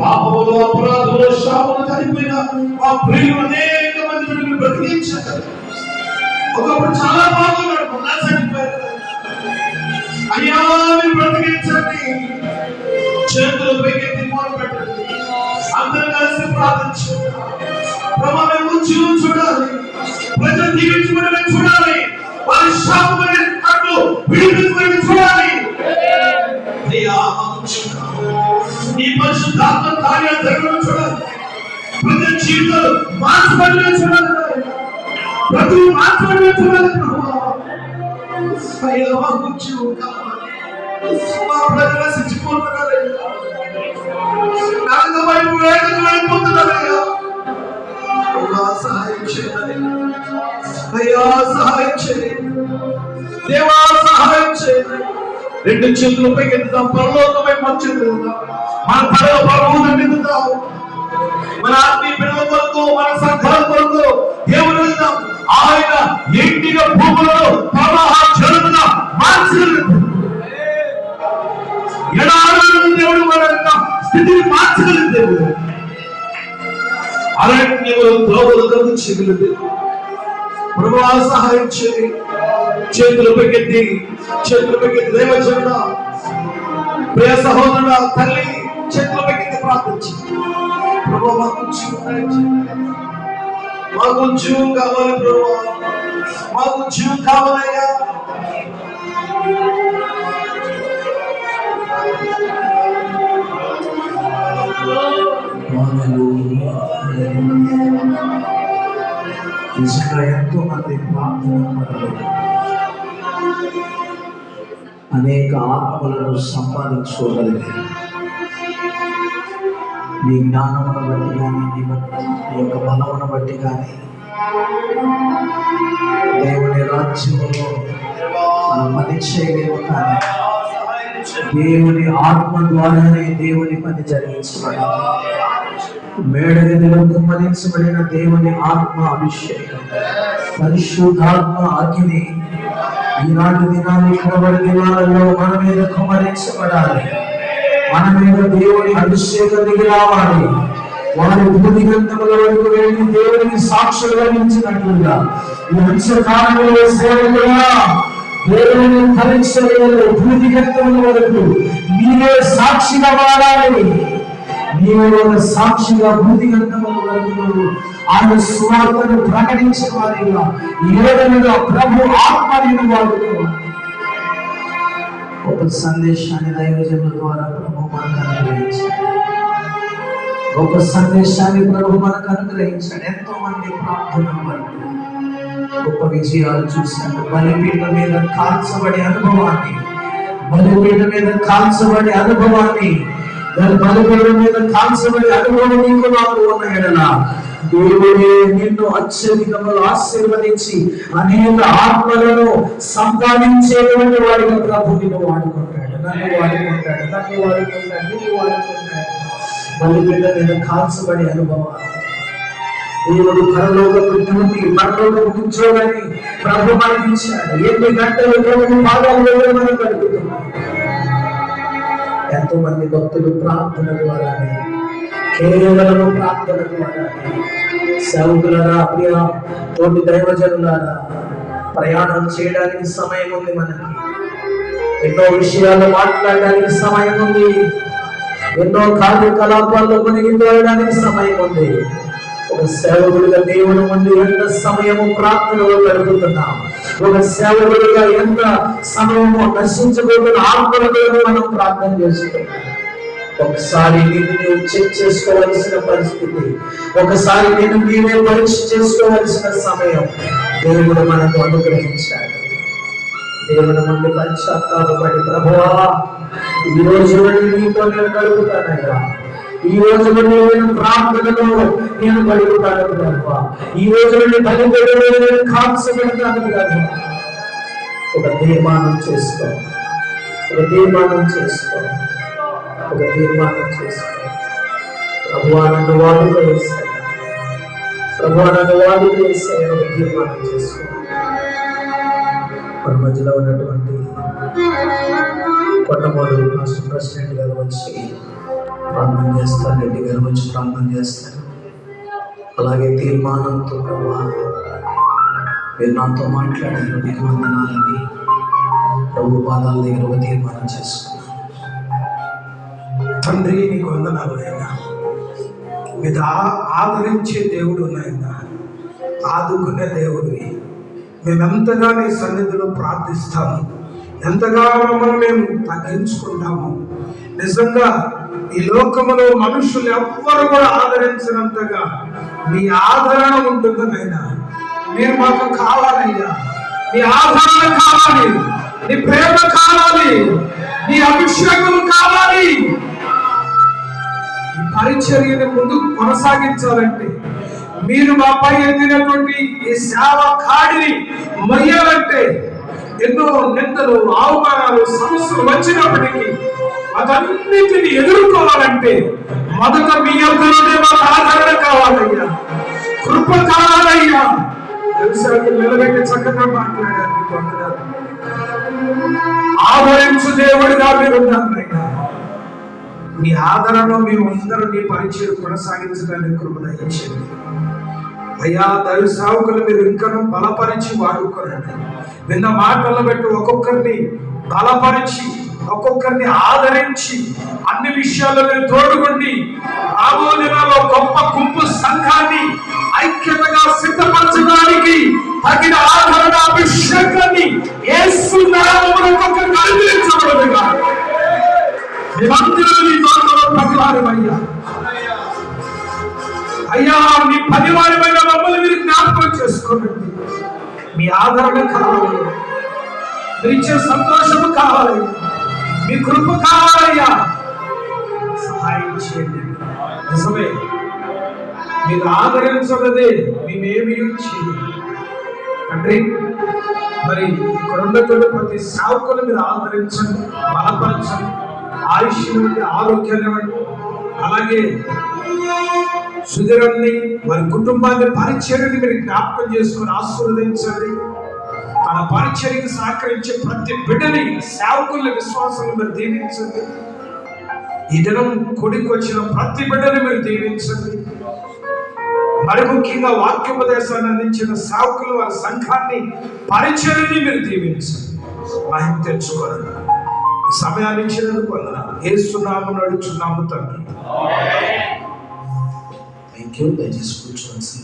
పాపములు అపరాధములు శాపములు చనిపోయిన ఆ ప్రియులు అనేక మంది మిమ్మల్ని బ్రతికించారు. ఒకప్పుడు చాలా బాగున్నాడు మొన్న చనిపోయారు అయ్యా మీరు బ్రతికించండి. చేతులు పైకెత్తి మొదలు పెట్టండి. అందరూ కలిసి ప్రార్థించండి ప్రభా మేము ఉద్యోగం చూడాలి. ప్రజలు దీవించబడిన చూడాలి. వారి శాపమైన కళ్ళు విడిపించబడిన చూడాలి. అయ్యా నీ పరిశుద్ధాత్మ కార్యాలు జరగడం చూడాలి ప్రతి జీవితాలు మార్చబడిన చూడాలి ప్రతి మార్చబడిన చూడాలి మా ప్రజలు నరక వైపు వేగంగా వెళ్ళిపోతున్నారయ్యా సహాయం చేయాలి అయ్యా సహాయం చేయండి. దేవా రెండు చేతులు పైకెత్తుతాం పరలోకమై మంచిది మన పరలో పరమోదం నిందుతాం మన ఆత్మీయ పిల్లల కొరకు మన సంఘాల కొరకు దేవుని వెళ్దాం ఆయన ఎండిన భూములలో ప్రవాహ జరుగుతున్న మార్చగలడు ఎడారులను దేవుడు మన యొక్క స్థితిని మార్చగలిగిన దేవుడు. అరణ్యములు త్రోవలు గమనించగలదు ప్రభువా సహాయం చేయండి. చేతులు పెట్టి చేతులు పెట్టి దేవచరణ ప్రియ సహోదరుడ తల్లి చేతులు పెట్టి ప్రార్థించి ప్రభు మాకు జీవం దయచేయండి. మాకు జీవం కావాలి ప్రభు మాకు జీవం కావాలయ్యా హల్లెలూయా, హల్లెలూయా. నిజంగా ఎంతో మంది ప్రార్థన పరులు అనేక ఆత్మలను సంపాదించుకోగలిగారు నీ జ్ఞానమును బట్టి కానీ నీ బట్టి నీ యొక్క బలమును బట్టి కానీ దేవుని రాజ్యములో పని చేయలేము కానీ దేవుని ఆత్మ ద్వారానే దేవుని పని జరిగించబడాలి. మేడగదిలో కుమ్మరించబడిన దేవుని ఆత్మ అభిషేకం. పరిశుద్ధాత్మ అగ్ని ఈనాటి దినాన్ని కనబడి దినాలలో మన మీద కుమ్మరించబడాలి. మన మీద దేవుని అభిషేకం దిగి రావాలి. వారి భూమి గ్రంథముల వరకు వెళ్ళి దేవుని సాక్షులుగా నిలిచినట్లుగా ఈ అంశకాలంలో సేవకులా దేవుని పరీక్షలలో భూమి గ్రంథముల వరకు మీరే సాక్షిగా మారాలి. నీవు ఒక సాక్షిగా భూతి గ్రంథముల వరకు ఆయన సువార్తను ప్రకటించే వారిగా. ఏదైనా ప్రభు ఆత్మని వాడుకోవాలి ఒక సందేశాన్ని దైవజనుల ద్వారా ప్రభు మనకు అనుగ్రహించాడు. ఒక సందేశాన్ని ప్రభు మనకు అనుగ్రహించాడు. ఎంతో మంది ప్రార్థన పడుతూ గొప్ప విజయాలు చూశాడు బలిపీఠ మీద కాల్చబడే అనుభవాన్ని బలిపీఠ మీద కాల్చబడే అనుభవాన్ని దాని బలిపీఠ మీద కాల్చబడే అనుభవం నీకు నాకు ఉన్న దేవుడే నిన్ను అత్యధికములు ఆశీర్వదించి అనేక ఆత్మలను సంపాదించేటువంటి వాడిని ప్రభు నిన్ను వాడుకుంటాడు. నన్ను వాడుకుంటాడు నన్ను వాడుకుంటాడు నిన్ను వాడుకుంటాడు. బలిపీఠ మీద అనుభవాలు. దేవుడు పరలోకపు డ్యూటీ పరలోకపు ఉద్యోగాన్ని ప్రభు మనకిచ్చాడు. ఎన్ని గంటలు ప్రభు మనం కలుగుతున్నాం ఎంతో మంది భక్తులు ప్రార్థన ద్వారానే కేవలము ప్రార్థన ద్వారానే సేవకులరా ప్రియ తోటి దైవజనులారా ప్రయాణం చేయడానికి సమయం ఉంది మనకి. ఎన్నో విషయాలు మాట్లాడడానికి సమయం ఉంది. ఎన్నో కార్యకలాపాల్లో మునిగిపోయడానికి సమయం ఉంది. ఒక సేవకుడిగా దేవుని ముందు ఎంత సమయము ప్రార్థనలో గడుపుతున్నాం? ఒక సేవకుడిగా ఎంత సమయము నశించబోతున్న ఆత్మలతో మనం ప్రార్థన చేస్తున్నాం ఒకసారి నిన్ను నీవు చెక్ చేసుకోవలసిన పరిస్థితి ఒకసారి నిన్ను నీవే పరీక్ష చేసుకోవలసిన సమయం. దేవుడు మనకు అనుగ్రహించాడు. దేవుని ముందు పశ్చాత్తాపడి ప్రభువా ఈ రోజు నీతో నేను గడుపుతానయ్యా. ఈ రోజు నుండి నేను ప్రార్థనలో నేను గడుపుతాను ప్రభువా ఈ రోజు నుండి బలిపేడలో నేను కాల్చబడతాను ప్రభువా ఒక తీర్మానం చేసుకో. ఒక తీర్మానం చేసుకో. ఒక తీర్మానం చేసుకో. ప్రభు నన్ను వాడుకో వేస్తాయి ప్రభు నన్ను వాడుకో వేస్తాయి ఒక తీర్మానం చేసుకో. మన మధ్యలో ఉన్నటువంటి కొండమూడు రాష్ట్ర ప్రెసిడెంట్ గారు వచ్చి ప్రార్థన చేస్తారు రెడ్డి గారు వచ్చి ప్రార్థన చేస్తారు. అలాగే తీర్మానంతో ప్రభా మీరు నాతో మాట్లాడారు మీకు వందనాలని ప్రభు పాదాల దగ్గర తీర్మానం చేసుకున్నాను. తండ్రి నీకు వందనాలు అయినా మీద ఆదరించే దేవుడు నాయన. ఆదుకునే దేవుడివి మేమెంతగా నీ సన్నిధిలో ప్రార్థిస్తాము. ఎంతగా మమ్మల్ని మేము తగ్గించుకుంటాము. నిజంగా ఈ లోకములో మనుషులు ఎవ్వరు కూడా ఆదరించినంతగా మీ ఆదరణ ఉంటుందనైనా మీరు మాకు కావాలయ్యా. నీ ఆదరణ కావాలి. నీ ప్రేమ కావాలి. నీ అభిషేకం కావాలి. ఈ పరిచర్యను ముందుకు కొనసాగించాలంటే మీరు మాపై ఎత్తినటువంటి ఈ సేవ కాడిని మొయ్యాలంటే ఎన్నో నిందలు అవమానాలు సమస్యలు వచ్చినప్పటికీ అదన్నిటిని ఎదుర్కోవాలంటే మొదట మీ యొక్కలోనే మాకు ఆదరణ కావాలయ్యా. కృప కావాలయ్యా నిలబెట్టి చక్కగా మాట్లాడారు ఆదరించు దేవుడిగా మీరు మీ ఆదరణ మేమందరం నీ పరిచయం కొనసాగించడానికి కృప దయచేయండి అయ్యా దైవ సేవకులు మీరు ఇంకనూ బలపరిచి వాడుకోరండి నిన్న మాటలు పెట్టి ఒక్కొక్కరిని బలపరిచి ఒక్కొక్కరిని ఆదరించి అన్ని విషయాల్లో మీరు తోడుగుండి. రాబో దినాల్లో గొప్ప గుంపు సంఘాన్ని ఐక్యతగా సిద్ధపరచడానికి తగిన ఆదరణ అభిషేకాన్ని ఏసు నామమున ఒక్కొక్కరికి అనుగ్రహించబడునుగా. మేమందరం నీ తోటలో పనివారమయ్యా. అయ్యా మీ పనివారమైన మమ్మల్ని మీరు జ్ఞాపకం చేసుకోండి. మీ ఆదరణ కావాలి. మీరు ఇచ్చే సంతోషము కావాలి. మీ కృప కావాలయ్యా. సహాయం చేయండి. నిజమే. మీరు ఆదరించగదే మేమేమి చేయలేదు తండ్రి మరి ఇక్కడ ప్రతి సేవకులు మీరు ఆదరించండి బలపరచండి ఆయుష్ ఇవ్వండి ఆరోగ్యాన్ని ఇవ్వండి. అలాగే సుధీరాన్ని వారి కుటుంబాన్ని పరిచయాన్ని మీరు జ్ఞాపకం చేసుకొని ఆశీర్వదించండి. తన పరిచర్యకి సహకరించే ప్రతి బిడ్డని సేవకుల విశ్వాసాన్ని మీరు దీవించండి. ఈ దినం కొడికి వచ్చిన ప్రతి బిడ్డని మీరు దీవించండి. మరి ముఖ్యంగా వాక్యోపదేశాన్ని అందించిన సేవకులు వారి సంఘాన్ని పరిచయని మీరు దీవించండి. మహిమ తెచ్చుకోరండి సమయాన్ని ఇచ్చినందుకు వందనాలు. ఏసునాము నడుచున్నాము తండ్రి. థ్యాంక్ యూ దయచేసి కూర్చోవలసింది